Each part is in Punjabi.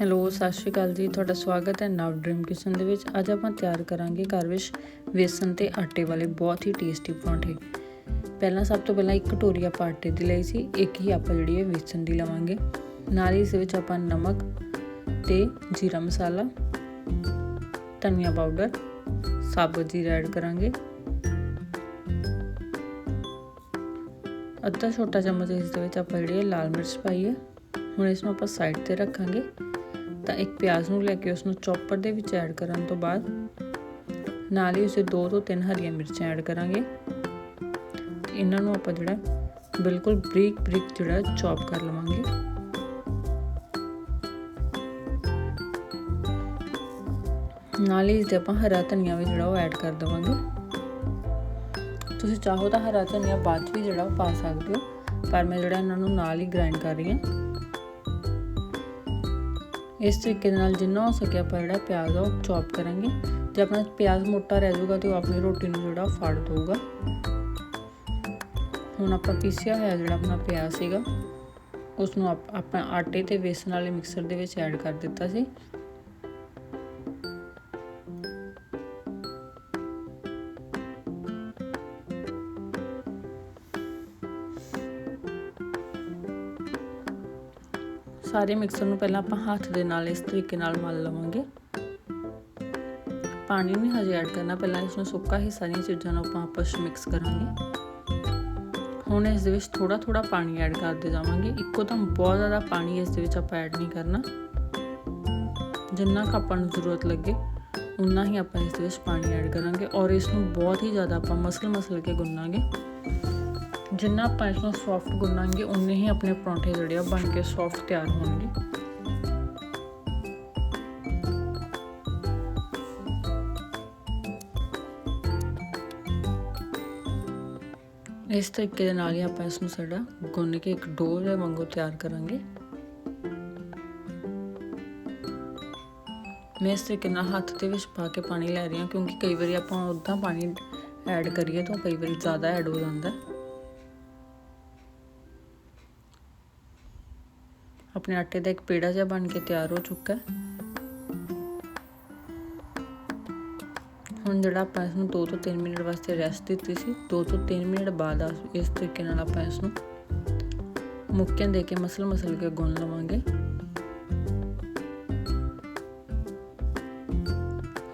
ਹੈਲੋ ਸਤਿ ਸ਼੍ਰੀ ਅਕਾਲ ਜੀ। ਤੁਹਾਡਾ ਸਵਾਗਤ ਹੈ ਨਵ ਡ੍ਰੀਮ ਕਿਚਨ ਦੇ ਵਿੱਚ। ਅੱਜ ਆਪਾਂ ਤਿਆਰ ਕਰਾਂਗੇ ਘਰ ਵਿੱਚ ਵੇਸਣ ਤੇ ਆਟੇ ਵਾਲੇ ਬਹੁਤ ਹੀ ਟੇਸਟੀ ਪਰੌਂਠੇ। ਪਹਿਲਾਂ ਸਭ ਤੋਂ ਪਹਿਲਾਂ ਇੱਕ ਕਟੋਰੀ ਆਪਾਂ ਆਟੇ ਦੀ ਲਈ ਸੀ। ਇੱਕ ਹੀ ਆਪਾਂ ਜਿਹੜੀ ਹੈ ਵੇਸਣ ਦੀ ਲਵਾਂਗੇ। ਨਾਲ ਹੀ ਇਸ ਵਿੱਚ ਆਪਾਂ ਨਮਕ ਤੇ ਜੀਰਾ ਮਸਾਲਾ, ਧਨੀਆ ਪਾਊਡਰ ਸਾਬਤ ਜੀਰਾ ਐਡ ਕਰਾਂਗੇ। ਅੱਧਾ ਛੋਟਾ ਚਮਚ ਇਸ ਦੇ ਵਿੱਚ ਆਪਾਂ ਜਿਹੜੀ ਲਾਲ ਮਿਰਚ ਪਾਈ ਹੈ। ਹੁਣ ਇਸ ਨੂੰ ਆਪਾਂ ਸਾਈਡ ਤੇ ਰੱਖਾਂਗੇ। ਤਾਂ ਇੱਕ ਪਿਆਜ਼ ਨੂੰ ਲੈ ਕੇ ਉਸ ਨੂੰ ਚੌਪਰ ਦੇ ਵਿੱਚ ਐਡ ਕਰਨ ਤੋਂ ਬਾਅਦ ਨਾਲ ਹੀ ਉਸੇ ਦੋ ਤੋਂ ਤਿੰਨ ਹਰੀਆਂ ਮਿਰਚਾਂ ਐਡ ਕਰਾਂਗੇ। ਇਹਨਾਂ ਨੂੰ ਆਪਾਂ ਜਿਹੜਾ ਬਿਲਕੁਲ ਬਰੀਕ ਬਰੀਕ ਜਿਹੜਾ ਚੌਪ ਕਰ ਲਵਾਂਗੇ। ਨਾਲ ਹੀ ਇਸ ਦੇ ਆਪਾਂ ਹਰਾ ਧਨੀਆ ਵੀ ਜਿਹੜਾ ਉਹ ਐਡ ਕਰ ਦਵਾਂਗੇ। ਤੁਸੀਂ ਚਾਹੋ ਤਾਂ ਹਰਾ ਧਨੀਆ ਬਾਅਦ ਵੀ ਜਿਹੜਾ ਉਹ ਪਾ ਸਕਦੇ ਹੋ, ਪਰ ਮੈਂ ਜਿਹੜਾ ਇਹਨਾਂ ਨੂੰ ਨਾਲ ਹੀ ਗ੍ਰਾਈਂਡ ਕਰ ਰਹੀ ਹਾਂ। ਇਸ ਤਰੀਕੇ ਨਾਲ ਜਿੰਨਾ ਹੋ ਸਕੇ ਆਪਾਂ ਜਿਹੜਾ ਪਿਆਜ਼ ਆ ਉਹ ਚੌਪ ਕਰਾਂਗੇ। ਜੇ ਆਪਣਾ ਪਿਆਜ਼ ਮੋਟਾ ਰਹਿ ਜਾਊਗਾ ਤੇ ਉਹ ਆਪਣੀ ਰੋਟੀ ਨੂੰ ਜਿਹੜਾ ਫਾੜ ਦਊਗਾ। ਹੁਣ ਆਪਾਂ ਪੀਸਿਆ ਹੋਇਆ ਜਿਹੜਾ ਆਪਣਾ ਪਿਆਜ਼ ਸੀਗਾ ਉਸ ਨੂੰ ਆਪਾਂ ਆਟੇ ਤੇ ਵੇਸਣ ਵਾਲੇ ਮਿਕਸਰ ਦੇ ਵਿੱਚ ਐਡ ਕਰ ਦਿੱਤਾ ਸੀ। ਸਾਰੇ ਮਿਕਸਰ ਨੂੰ ਪਹਿਲਾਂ ਆਪਾਂ ਹੱਥ ਦੇ ਨਾਲ ਇਸ ਤਰੀਕੇ ਨਾਲ ਮਲ ਲਵਾਂਗੇ। ਪਾਣੀ ਨਹੀਂ ਹਜੇ ਐਡ ਕਰਨਾ, ਪਹਿਲਾਂ ਇਸ ਨੂੰ ਸੁੱਕਾ ਹੀ ਸਾਰੀਆਂ ਚੀਜ਼ਾਂ ਨੂੰ ਆਪਾਂ ਆਪਸ ਵਿੱਚ ਮਿਕਸ ਕਰਾਂਗੇ। ਹੁਣ ਇਸ ਦੇ ਵਿੱਚ ਥੋੜਾ ਥੋੜਾ ਪਾਣੀ ਐਡ ਕਰਦੇ ਜਾਵਾਂਗੇ। ਇੱਕੋ ਤਾਂ ਬਹੁਤ ਜ਼ਿਆਦਾ ਪਾਣੀ ਇਸ ਦੇ ਵਿੱਚ ਆਪਾਂ ਐਡ ਨਹੀਂ ਕਰਨਾ। ਜਿੰਨਾ ਕੁ ਆਪਾਂ ਨੂੰ ਜ਼ਰੂਰਤ ਲੱਗੇ ਉਨਾ ਹੀ ਆਪਾਂ ਇਸ ਦੇ ਵਿੱਚ ਪਾਣੀ ਐਡ ਕਰਾਂਗੇ ਔਰ ਇਸ ਨੂੰ ਬਹੁਤ ਹੀ ਜ਼ਿਆਦਾ ਆਪਾਂ ਮਸਲ ਮਸਲ ਕੇ ਗੁੰਨਾਂਗੇ। ਜਿੰਨਾ ਆਪਾਂ ਇਸ ਨੂੰ ਸੌਫਟ ਗੁੰਨਾਂਗੇ ਉਨੇ ਹੀ ਆਪਣੇ ਪਰੌਂਠੇ ਜਿਹੜੇ ਆ ਬਣ ਕੇ ਸੌਫਟ ਤਿਆਰ ਹੋਣਗੇ। ਇਸ ਤਰੀਕੇ ਦੇ ਨਾਲ ਹੀ ਆਪਾਂ ਇਸ ਨੂੰ ਸਾਡਾ ਗੁੰਨ ਕੇ ਇੱਕ ਡੋ ਦੇ ਵਾਂਗੂ ਤਿਆਰ ਕਰਾਂਗੇ। ਮੈਂ ਇਸ ਤਰੀਕੇ ਨਾਲ ਹੱਥ ਦੇ ਵਿੱਚ ਪਾ ਕੇ ਪਾਣੀ ਲੈ ਰਹੀ ਹਾਂ, ਕਿਉਂਕਿ ਕਈ ਵਾਰੀ ਆਪਾਂ ਉਦਾਂ ਪਾਣੀ ਐਡ ਕਰੀਏ ਤਾਂ ਕਈ ਵਾਰੀ ਜ਼ਿਆਦਾ ਐਡ ਹੋ ਜਾਂਦਾ। ਹੈ ਆਪਣੇ ਆਟੇ ਦਾ ਇੱਕ ਪੇੜਾ ਜਿਹਾ ਬਣ ਕੇ ਤਿਆਰ ਹੋ ਚੁੱਕਾ ਹੈ। ਹੁਣ ਜਿਹੜਾ ਆਪਾਂ ਇਸ ਨੂੰ 2 ਤੋਂ 3 ਮਿੰਟ ਵਾਸਤੇ ਰੈਸਟ ਦਿੱਤੀ ਸੀ 2 ਤੋਂ 3 ਮਿੰਟ ਬਾਅਦ ਇਸ ਤਰੀਕੇ ਨਾਲ ਆਪਾਂ ਇਸ ਨੂੰ ਮੁੱਕਿਆਂ ਦੇ ਕੇ ਮਸਲ ਮਸਲ ਕੇ ਗੁੰਨ ਲਵਾਂਗੇ।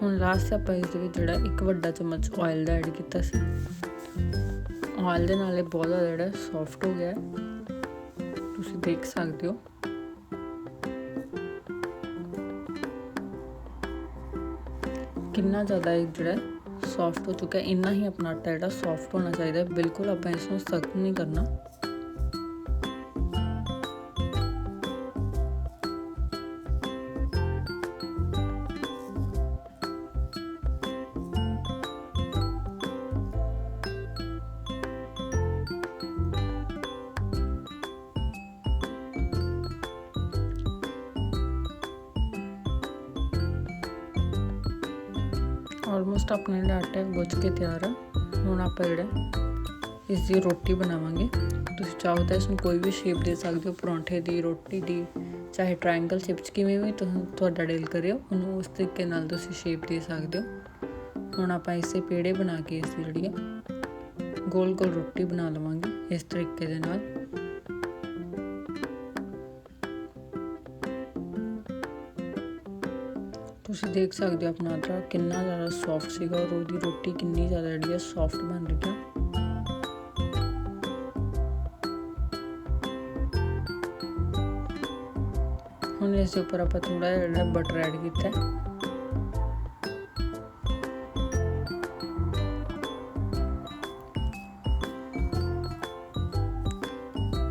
ਹੁਣ ਲਾਸਟ ਆਪਾਂ ਇਸ ਦੇ ਵਿੱਚ ਜਿਹੜਾ ਇੱਕ ਵੱਡਾ ਚਮਚ ਆਇਲ ਦਾ ਐਡ ਕੀਤਾ ਸੀ। ਆਇਲ ਦੇ ਨਾਲ ਇਹ ਬਹੁਤ ਜ਼ਿਆਦਾ ਜਿਹੜਾ ਸੌਫਟ ਹੋ ਗਿਆ ਤੁਸੀਂ ਦੇਖ ਸਕਦੇ ਹੋ। ਕਿੰਨਾ ਜ਼ਿਆਦਾ ਜਿਹੜਾ ਸੌਫਟ ਹੋ ਚੁੱਕਾ ਹੈ, ਇੰਨਾ ਹੀ ਆਪਣਾ ਆਟਾ ਜਿਹੜਾ ਸੌਫਟ ਹੋਣਾ ਚਾਹੀਦਾ ਬਿਲਕੁਲ ਆਪਾਂ ਇਸ ਨੂੰ ਸਖਤ ਨਹੀਂ ਕਰਨਾ। ਆਲਮੋਸਟ ਆਪਣੇ ਜਿਹੜਾ ਆਟਾ ਗੁੱਝ ਕੇ ਤਿਆਰ ਆ। ਹੁਣ ਆਪਾਂ ਜਿਹੜਾ ਇਸ ਦੀ ਰੋਟੀ ਬਣਾਵਾਂਗੇ। ਤੁਸੀਂ ਚਾਹੋ ਤਾਂ ਇਸ ਨੂੰ ਕੋਈ ਵੀ ਸ਼ੇਪ ਦੇ ਸਕਦੇ ਹੋ। ਪਰੌਂਠੇ ਦੀ, ਰੋਟੀ ਦੀ, ਚਾਹੇ ਟ੍ਰਾਇੰਗਲ ਸ਼ੇਪ ਚ ਕਿਵੇਂ ਵੀ ਤੁਸੀਂ ਤੁਹਾਡਾ ਡੇਲ ਕਰਿਓ ਉਹਨੂੰ ਉਸ ਤਰੀਕੇ ਨਾਲ ਤੁਸੀਂ ਸ਼ੇਪ ਦੇ ਸਕਦੇ ਹੋ। ਹੁਣ ਆਪਾਂ ਇਸੇ ਪੇੜੇ ਬਣਾ ਕੇ ਇਸ ਦੀ ਜਿਹੜੀ ਆ ਗੋਲ ਗੋਲ ਰੋਟੀ ਬਣਾ ਲਵਾਂਗੇ ਇਸ ਤਰੀਕੇ ਦੇ ਨਾਲ। ਤੁਸੀਂ ਦੇਖ ਸਕਦੇ ਹੋ ਆਪਣਾ ਆਟਾ ਕਿੰਨਾ ਜ਼ਿਆਦਾ ਸੌਫਟ ਸੀਗਾ ਔਰ ਉਹਦੀ ਰੋਟੀ ਕਿੰਨੀ ਜ਼ਿਆਦਾ ਜਿਹੜੀ ਹੈ ਸੌਫਟ ਬਣ ਰਹੀ ਹੈ ਹੁਣ ਇਸ ਦੇ ਉੱਪਰ ਆਪਾਂ ਥੋੜਾ ਜਿਹਾ ਬਟਰ ਐਡ ਕੀਤਾ ਹੈ।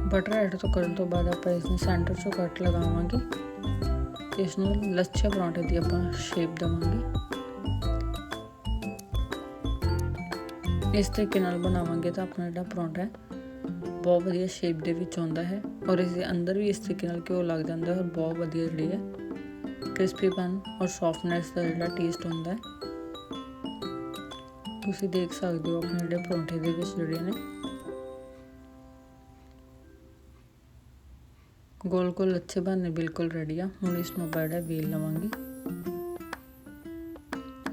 ਬਟਰ ਐਡ ਤੋਂ ਕਰਨ ਤੋਂ ਬਾਅਦ ਆਪਾਂ ਇਸ ਨੂੰ ਸੈਂਟਰ ਚੋਂ ਕੱਟ ਲਗਾਵਾਂਗੇ। ਇਸ ਨੂੰ ਲੱਛੇ ਪਰੌਂਠੇ ਦੀ ਆਪਾਂ ਸ਼ੇਪ ਦਵਾਂਗੇ। ਇਸ ਤਰੀਕੇ ਨਾਲ ਬਣਾਵਾਂਗੇ ਤਾਂ ਆਪਣਾ ਜਿਹੜਾ ਪਰੌਂਠਾ ਹੈ, ਬਹੁਤ ਵਧੀਆ ਸ਼ੇਪ ਦੇ ਵਿੱਚ ਆਉਂਦਾ ਹੈ ਔਰ ਇਸ ਦੇ ਅੰਦਰ ਵੀ ਇਸ ਤਰੀਕੇ ਨਾਲ ਘਿਓ ਲੱਗ ਜਾਂਦਾ ਹੈ ਔਰ ਬਹੁਤ ਵਧੀਆ ਜਿਹੜੀ ਹੈ ਕ੍ਰਿਸਪੀਪਨ ਔਰ ਸੌਫਟਨੈਸ ਦਾ ਜਿਹੜਾ ਟੇਸਟ ਹੁੰਦਾ ਹੈ। ਤੁਸੀਂ ਦੇਖ ਸਕਦੇ ਹੋ ਆਪਣੇ ਜਿਹੜੇ ਪਰੌਂਠੇ ਦੇ ਵਿੱਚ ਜਿਹੜੇ ਨੇ ਗੋਲ ਗੋਲ ਅੱਛੇ ਬਣਨੇ ਬਿਲਕੁਲ ਰੈਡੀ ਆ। ਹੁਣ ਇਸ ਨੂੰ ਆਪਾਂ ਜਿਹੜਾ ਵੇਲ ਲਵਾਂਗੇ।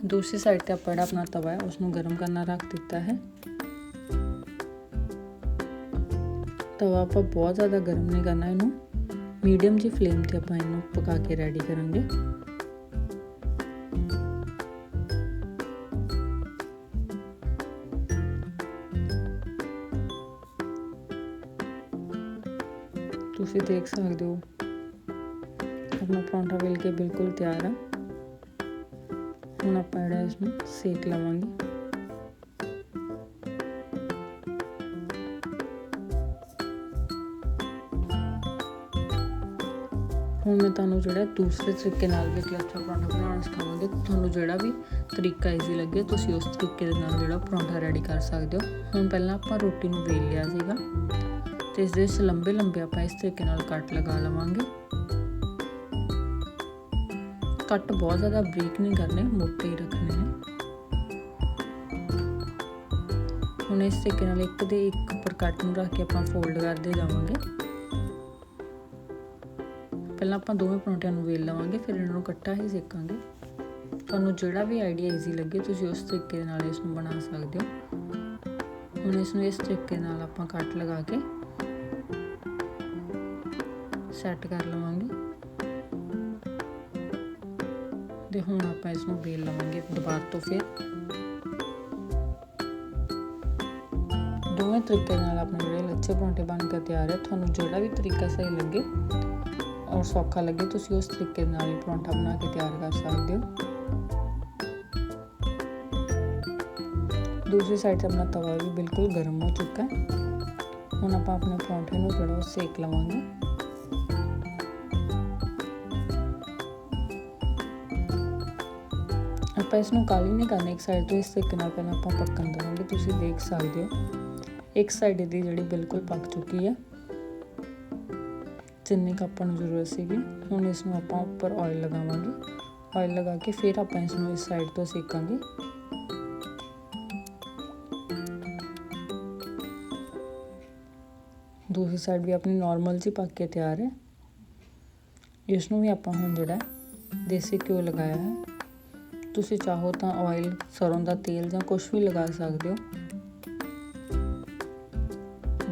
ਦੂਸਰੀ ਸਾਈਡ ਤੇ ਆਪਾਂ ਜਿਹੜਾ ਆਪਣਾ ਤਵਾ ਹੈ ਉਸ ਨੂੰ ਗਰਮ ਕਰਨਾ ਰੱਖ ਦਿੱਤਾ ਹੈ। ਤਵਾ ਆਪਾਂ ਬਹੁਤ ਜ਼ਿਆਦਾ ਗਰਮ ਨਹੀਂ ਕਰਨਾ ਇਹਨੂੰ। ਮੀਡੀਅਮ ਜੀ ਫਲੇਮ ਤੇ ਆਪਾਂ ਇਹਨੂੰ ਪਕਾ ਕੇ ਰੈਡੀ ਕਰਾਂਗੇ। ਤੁਸੀਂ ਦੇਖ ਸਕਦੇ ਹੋ। ਆਪਣਾ ਪਰੌਂਠਾ ਵੇਲ ਕੇ ਬਿਲਕੁਲ ਤਿਆਰ ਆ। ਹੁਣ ਆਪਾਂ ਜਿਹੜਾ ਇਸ ਨੂੰ ਸੇਕ ਲਵਾਂਗੇ। ਹੁਣ ਮੈਂ ਤੁਹਾਨੂੰ ਜਿਹੜਾ ਦੂਸਰੇ ਤਰੀਕੇ ਨਾਲ ਵੀ ਕਲਚਾ ਪਰੌਂਠਾ ਬਣਾਉਣਾ ਸਿਖਾਵਾਂਗੀ। ਤੁਹਾਨੂੰ ਜਿਹੜਾ ਵੀ ਤਰੀਕਾ ਈਜ਼ੀ ਲੱਗੇ, ਤੁਸੀਂ ਉਸ ਤਰੀਕੇ ਦੇ ਨਾਲ ਜਿਹੜਾ ਪਰੌਂਠਾ ਰੈਡੀ ਕਰ ਸਕਦੇ ਹੋ। ਹੁਣ ਪਹਿਲਾਂ ਆਪਾਂ ਰੋਟੀ ਨੂੰ ਵੇਲ ਲਿਆ ਸੀਗਾ। ਤੇ ਇਸ ਦੇ ਵਿੱਚ ਲੰਬੇ ਲੰਬੇ ਆਪਾਂ ਇਸ ਤਰੀਕੇ ਨਾਲ ਕੱਟ ਲਗਾ ਲਵਾਂਗੇ। ਕੱਟ ਬਹੁਤ ਜ਼ਿਆਦਾ ਬਰੀਕ ਨਹੀਂ ਕਰਨੇ, ਮੋਟੇ ਹੀ ਰੱਖਣੇ ਨੇ। ਹੁਣ ਇਸ ਤਰੀਕੇ ਨਾਲ ਇੱਕ ਦੇ ਇੱਕ ਉੱਪਰ ਕੱਟ ਨੂੰ ਰੱਖ ਕੇ ਆਪਾਂ ਫੋਲਡ ਕਰਦੇ ਜਾਵਾਂਗੇ। ਪਹਿਲਾਂ ਆਪਾਂ ਦੋਵੇਂ ਪਰੌਂਠਿਆਂ ਨੂੰ ਵੇਲ ਲਵਾਂਗੇ, ਫਿਰ ਇਹਨਾਂ ਨੂੰ ਇਕੱਠਾ ਹੀ ਸੇਕਾਂਗੇ। ਤੁਹਾਨੂੰ ਜਿਹੜਾ ਵੀ ਆਈਡੀਆ ਈਜ਼ੀ ਲੱਗੇ, ਤੁਸੀਂ ਉਸ ਤਰੀਕੇ ਦੇ ਨਾਲ ਇਸ ਨੂੰ ਬਣਾ ਸਕਦੇ ਹੋ। ਹੁਣ ਇਸ ਨੂੰ ਇਸ ਤਰੀਕੇ ਨਾਲ ਆਪਾਂ ਕੱਟ ਲਗਾ ਕੇ ਸੈੱਟ ਕਰ ਲਵਾਂਗੇ। ਤੇ ਹੁਣ ਆਪਾਂ ਇਸ ਨੂੰ ਬੇਲ ਲਵਾਂਗੇ ਦੁਬਾਰਾ ਤੋਂ ਫਿਰ। ਦੋਵੇਂ ਤਰੀਕੇ ਨਾਲ ਆਪਣੇ ਜਿਹੜੇ ਲੱਛੇ ਪਰੌਂਠੇ ਬਣ ਕੇ ਤਿਆਰ ਹੈ ਤੁਹਾਨੂੰ ਜਿਹੜਾ ਵੀ ਤਰੀਕਾ ਸਹੀ ਲੱਗੇ ਔਰ ਸੌਖਾ ਲੱਗੇ, ਤੁਸੀਂ ਉਸ ਤਰੀਕੇ ਨਾਲ ਹੀ ਪਰੌਂਠਾ ਬਣਾ ਕੇ ਤਿਆਰ ਕਰ ਸਕਦੇ ਹੋ। ਦੂਸਰੀ ਸਾਈਡ ਤੇ ਆਪਣਾ ਤਵਾ ਵੀ ਬਿਲਕੁਲ ਗਰਮ ਹੋ ਚੁੱਕਾ ਹੈ। ਹੁਣ ਆਪਾਂ ਆਪਣੇ ਪਰੌਂਠੇ ਨੂੰ ਜਿਹੜਾ ਉਹ ਸੇਕ ਲਵਾਂਗੇ। ਆਪਾਂ ਇਸ ਨੂੰ ਕਾਲੀ ਨਹੀਂ ਕਰਨੀ, ਇੱਕ ਸਾਈਡ ਤੋਂ ਇਸ ਤਰੀਕੇ ਨਾਲ ਪਹਿਲਾਂ ਆਪਾਂ ਪੱਕਣ ਦੇਵਾਂਗੇ, ਤੁਸੀਂ ਦੇਖ ਸਕਦੇ ਹੋ। ਇੱਕ ਸਾਈਡ ਦੀ ਜਿਹੜੀ ਬਿਲਕੁਲ ਪੱਕ ਚੁੱਕੀ ਹੈ ਜਿੰਨੀ ਕੁ ਆਪਾਂ ਨੂੰ ਜ਼ਰੂਰਤ ਸੀਗੀ, ਹੁਣ ਇਸ ਨੂੰ ਆਪਾਂ ਉੱਪਰ ਆਇਲ ਲਗਾਵਾਂਗੇ। ਆਇਲ ਲਗਾ ਕੇ ਫਿਰ ਆਪਾਂ ਇਸ ਨੂੰ ਇਸ ਸਾਈਡ ਤੋਂ ਸੇਕਾਂਗੇ। ਦੂਸਰੀ ਸਾਈਡ ਵੀ ਆਪਣੀ ਨਾਰਮਲ ਜੀ ਪੱਕ ਕੇ ਤਿਆਰ ਹੈ। ਇਸ ਨੂੰ ਵੀ ਆਪਾਂ ਹੁਣ ਜਿਹੜਾ ਦੇਸੀ ਘਿਓ ਲਗਾਇਆ ਹੈ। ਤੁਸੀਂ ਚਾਹੋ ਤਾਂ ਆਇਲ ਸਰੋਂ ਦਾ ਤੇਲ ਜਾਂ ਕੁਝ ਵੀ ਲਗਾ ਸਕਦੇ ਹੋ।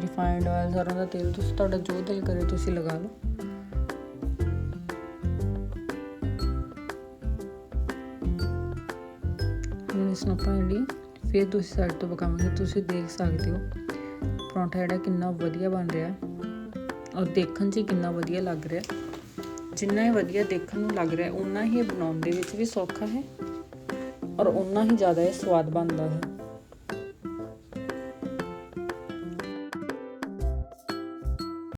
ਰਿਫਾਈਨਡ ਆਇਲ ਸਰੋਂ ਦਾ ਤੇਲ ਤੁਸੀਂ ਤੁਹਾਡਾ ਜੋ ਦਿਲ ਕਰੇ ਤੁਸੀਂ ਲਗਾ ਲਓ। ਹੁਣ ਇਸ ਨੂੰ ਆਪਾਂ ਜਿਹੜੀ ਫਿਰ ਤੁਸੀਂ ਸਾਈਡ ਤੋਂ ਪਕਾਵਾਂਗੇ, ਤੁਸੀਂ ਦੇਖ ਸਕਦੇ ਹੋ। ਪਰੌਂਠਾ ਜਿਹੜਾ ਕਿੰਨਾ ਵਧੀਆ ਬਣ ਰਿਹਾ ਔਰ ਦੇਖਣ 'ਚ ਕਿੰਨਾ ਵਧੀਆ ਲੱਗ ਰਿਹਾ। ਜਿੰਨਾ ਹੀ ਵਧੀਆ ਦੇਖਣ ਨੂੰ ਲੱਗ ਰਿਹਾ ਉਨਾ ਹੀ ਬਣਾਉਣ ਦੇ ਵਿੱਚ ਵੀ ਸੌਖਾ ਹੈ। ਔਰ ਉਨਾ ਹੀ ਜ਼ਿਆਦਾ ਇਹ ਸਵਾਦ ਬਣਦਾ ਹੈ।